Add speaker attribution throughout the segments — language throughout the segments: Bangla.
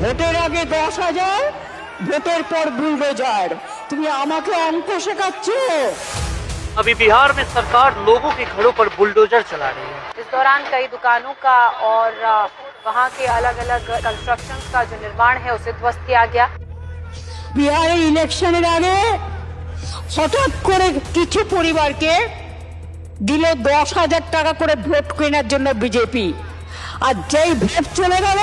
Speaker 1: ভোটের আগে দশ হাজার ভোটের পর বুলডোজার তুমি আমাকে অঙ্ক শেখাচ্ছ
Speaker 2: अभी बिहार में सरकार लोगों के घरों पर बुलडोजर चला रही है
Speaker 3: इस दौरान कई दुकानों का और अ, वहाँ के अलग अलग कंस्ट्रक्शन का जो निर्माण है उसे ध्वस्त किया गया
Speaker 1: বিহারে ইলেকশনের আগে হঠাৎ করে কিছু পরিবারকে দিল দশ হাজার টাকা করে ভোট কেনার জন্য বিজেপি আর যেই ভোট চলে গেল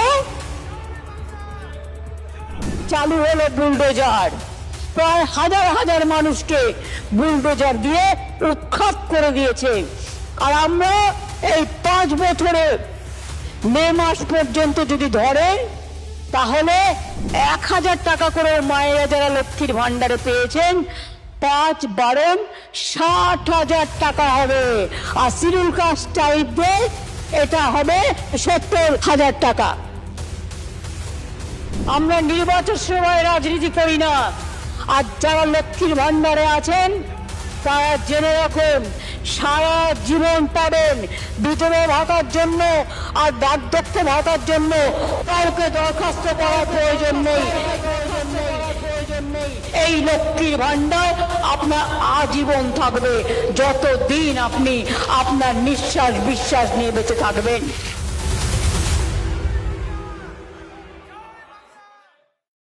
Speaker 1: চালু হলো বুলডোজার। প্রায় হাজার হাজার মানুষকে বুলডোজার দিয়ে উৎখাত করে দিয়েছে। আর আমরা এই পাঁচ বছরে মে মাস পর্যন্ত যদি ধরেন তাহলে এক হাজার টাকা করে মায়েরা যারা লক্ষ্মীর ভান্ডারে পেয়েছেন, পাঁচ বারণ ষাট হাজার টাকা হবে। আর সিরুল কাস্ট টাইপদের এটা হবে সত্তর হাজার টাকা। আমরা নির্বাচন সময় রাজনীতি করি না। আর যারা লক্ষ্মীর ভান্ডারে আছেন, তারা জেনে রাখুন, সারা জীবন পাবেন বিধবা ভাতার জন্য আর বার্ধক্য ভাতার জন্য। কাউকে দরখাস্ত করার প্রয়োজন নেই। এই লক্ষ্মীর ভান্ডার আপনার আজীবন থাকবে। যতদিন আপনি আপনার নিঃশ্বাস বিশ্বাস নিয়ে বেঁচে থাকবেন।